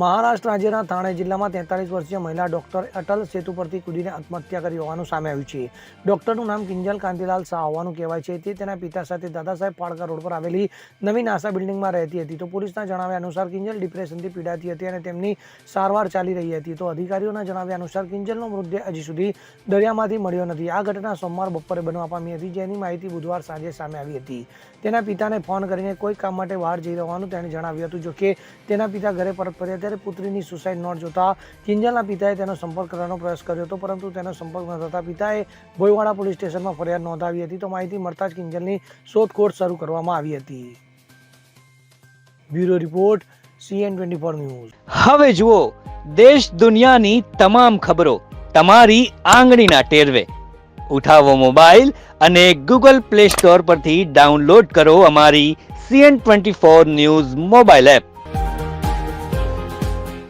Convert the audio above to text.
મહારાષ્ટ્ર રાજ્યના થાણે જિલ્લામાં તેતાલીસ વર્ષીય મહિલા ડોક્ટર અટલ સેતુ પરથી કૂદીને આત્મહત્યા કરી હોવાનું સામે આવ્યું છે. ડોક્ટરનું નામ કિંજલ કાંતિલાલ શાહ હોવાનું કહેવાય છે. તે તેના પિતા સાથે દાદા સાહેબ ફાળકા રોડ પર આવેલી નવી નાસા બિલ્ડિંગમાં રહેતી હતી. તો પોલીસના જણાવ્યા અનુસાર કિંજલ ડિપ્રેશનથી પીડાતી હતી અને તેમની સારવાર ચાલી રહી હતી. તો અધિકારીઓના જણાવ્યા અનુસાર કિંજલનો મૃતદેહ હજી સુધી દરિયામાંથી મળ્યો નથી. આ ઘટના સોમવાર બપોરે બનવા પામી હતી, જેની માહિતી બુધવાર સાંજે સામે આવી હતી. તેના પિતાને ફોન કરીને કોઈ કામ માટે બહાર જઈ રહેવાનું તેણે જણાવ્યું હતું. જોકે તેના પિતા ઘરે પરત ફર્યા ત્યારે પુત્રીની સુસાઇડ નોટ જોતા કિંજલના પિતાએ તેનો સંપર્ક કરવાનો પ્રયાસ કર્યો હતો, પરંતુ તેનો સંપર્ક ન થતા પિતાએ ભોયવાડા પોલીસ સ્ટેશનમાં ફરિયાદ નોંધાવી હતી. તો માહિતી મળતા જ કિંજલની શોધખોળ શરૂ કરવામાં આવી હતી. Bureau report CN twenty four news. હવે જુઓ, દેશ દુનિયાની તમામ ખબરો તમારી આંગળીના ટેરવે. ઉઠાવો મોબાઈલ અને ગૂગલ પ્લે સ્ટોર પરથી ડાઉનલોડ કરો અમારી CN twenty four news mobile app.